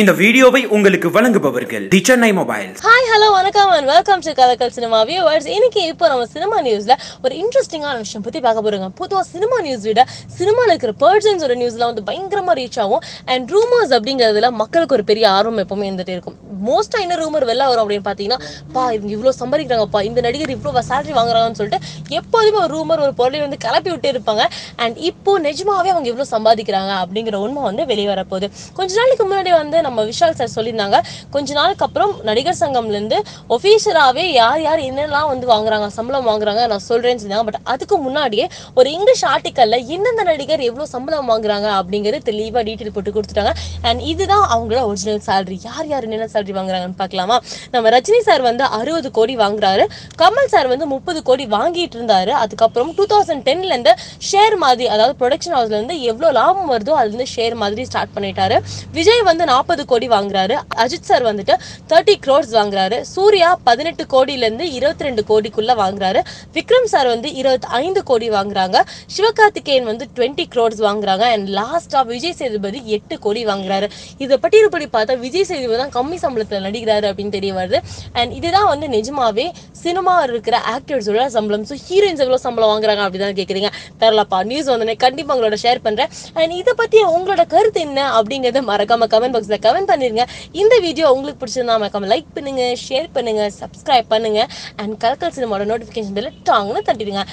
இந்த வீடியோவை உங்களுக்கு வழங்குபவர்கள் the Chennai mobile hi hello வணக்கம் and welcome to Kalakkal cinema viewers இன்னைக்கு இப்போ நம்ம சினிமா நியூஸ்ல ஒரு இன்ட்ரெஸ்டிங்கான விஷயம் பத்தி பார்க்க போறோங்க. பொதுவாக சினிமா நியூஸ் விட சினிமாவில் இருக்கிற பர்சன்ஸோட நியூஸ்லாம் வந்து பயங்கரமா ரீச் ஆகும். அண்ட் ரூமர்ஸ் அப்படிங்கிறதுல மக்களுக்கு ஒரு பெரிய ஆர்வம் எப்பவுமே இருந்துட்டு இருக்கும். மோஸ்ட்டாக என்ன ரூமர் வெளில வரும் அப்படின்னு பார்த்தீங்கன்னா பா இவங்க இவ்வளோ சம்பாதிக்கிறாங்கப்பா இந்த நடிகர் இவ்வளோ சேலரி வாங்குறாங்கன்னு சொல்லிட்டு எப்போதுமே ஒரு ரூமர் ஒரு பொருளை வந்து கிளப்பி விட்டு இருப்பாங்க. அண்ட் இப்போ நிஜமாவே அவங்க இவ்வளோ சம்பாதிக்கிறாங்க அப்படிங்கிற உண்மை வந்து வெளியே வரப்போகுது. கொஞ்ச நாளைக்கு முன்னாடி வந்து நம்ம விஷால் சார் சொல்லியிருந்தாங்க. கொஞ்ச நாளுக்கு அப்புறம் நடிகர் சங்கம்லேருந்து ஒஃபீஷியலாகவே யார் யார் என்னெல்லாம் வந்து வாங்குறாங்க சம்பளம் வாங்குறாங்க நான் சொல்கிறேன்னு சொன்னாங்க பட் அதுக்கு முன்னாடியே ஒரு இங்கிலீஷ் ஆர்டிக்கலில் எந்தெந்த நடிகர் எவ்வளோ சம்பளம் வாங்குறாங்க அப்படிங்கிறது தெளிவாக டீட்டெயில் போட்டு கொடுத்துட்டாங்க. அண்ட் இதுதான் அவங்களோட ஒரிஜினல் சேலரி யார் யார் என்னென்ன சேலரி வாங்குறாங்கன்னு பார்க்கலாமா? நம்ம ரஜினி சார் வந்து அறுபது கோடி வாங்குறாரு. கமல் சார் வந்து முப்பது கோடி வாங்கிட்டு இருந்தாரு. அதுக்கப்புறம் டூ தௌசண்ட் டென்லேருந்து ஷேர் மாதிரி அதாவது ப்ரொடக்ஷன் ஹவுஸ்லேருந்து எவ்வளோ லாபம் வருதோ அதுலேருந்து ஷேர் மாதிரி ஸ்டார்ட் பண்ணிட்டாரு. விஜய் வந்து நாற்பது கோடி வாங்குறாரு. அஜித் சார் வந்துட்டு தேர்ட்டி க்ரோர்ஸ் வாங்குறாரு. சூர்யா பதினெட்டு கோடியிலேருந்து இருபத்தி ரெண்டு கோடிக்குள்ள வாங்குறாரு. விக்ரம் சார் வந்து இருபத்தி ஐந்து கோடி வாங்குறாங்க. சிவகார்த்திகேயன் வந்து டுவெண்ட்டி க்ரோர்ஸ் வாங்குறாங்க. அண்ட் லாஸ்டா விஜய் சேதுபதி எட்டு கோடி வாங்குறாரு. இதை பட்டியல்படி பார்த்தா விஜய் சேதுபதி தான் கம்மி சம்பளத்தில் நடிக்கிறாரு அப்படின்னு தெரிய வருது. அண்ட் இதுதான் வந்து நிஜமாவே சினிமா இருக்கிற ஆக்டர்ஸோட சம்பளம். ஸோ ஹீரோயின்ஸ் எவ்வளோ சம்பளம் வாங்குறாங்க அப்படிதான் கேட்குறீங்க தரலப்பா நியூஸ் வந்தோடனே கண்டிப்பாக உங்களோட ஷேர் பண்ணுறேன் அண்ட் இதை பற்றி உங்களோட கருத்து என்ன அப்படிங்கிறத மறக்காம கமெண்ட் பாக்ஸில் கமெண்ட் பண்ணிருங்க. இந்த வீடியோ உங்களுக்கு பிடிச்சிருந்தா மறக்காம லைக் பண்ணுங்க ஷேர் பண்ணுங்க சப்ஸ்கிரைப் பண்ணுங்க. அண்ட் கலக்கல் சினிமாவோட நோட்டிஃபிகேஷன் பெல்ல டாங்னு தட்டிடுங்க.